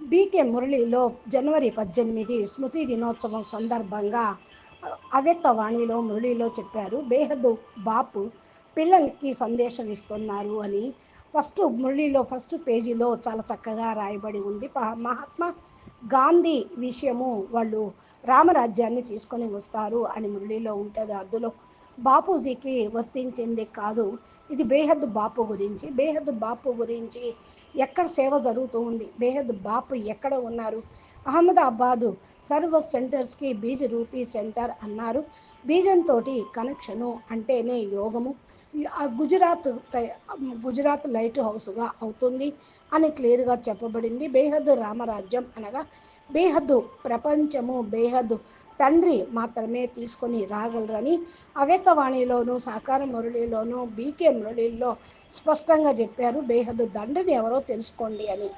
BK మురళిలో జనవరి పద్దెనిమిది స్మృతి దినోత్సవం సందర్భంగా అవ్యక్తవాణిలో మురళిలో చెప్పారు బేహద్దు బాపు పిల్లలకి సందేశం ఇస్తున్నారు అని. ఫస్ట్ మురళిలో ఫస్ట్ పేజీలో చాలా చక్కగా రాయబడి ఉంది. మహాత్మా గాంధీ విషయము వాళ్ళు రామరాజ్యాన్ని తీసుకొని వస్తారు అని మురళిలో ఉంటుంది. అందులో బాపూజీకి వర్తించింది కాదు. ఇది బేహద్ బాపు గురించి. బేహద్ బాపు గురించి ఎక్కడ సేవ జరుగుతూ ఉంది? బేహద్ బాపు ఎక్కడ ఉన్నారు? అహ్మదాబాదు సర్వస్ సెంటర్స్కి బీజ్ రూపీ సెంటర్ అన్నారు. బీజంతో కనెక్షను అంటేనే యోగము. గుజరాత్ గుజరాత్ లైట్ హౌస్గా అవుతుంది అని క్లియర్గా చెప్పబడింది. బేహద్దు రామరాజ్యం అనగా బేహద్దు ప్రపంచము బేహద్దు తండ్రి మాత్రమే తీసుకొని రాగలరని అవ్యక్తవాణిలోను సాకార మురళిలోను బీకే మురళిలో స్పష్టంగా చెప్పారు. బేహద్దు తండ్రిని ఎవరో తెలుసుకోండి అని.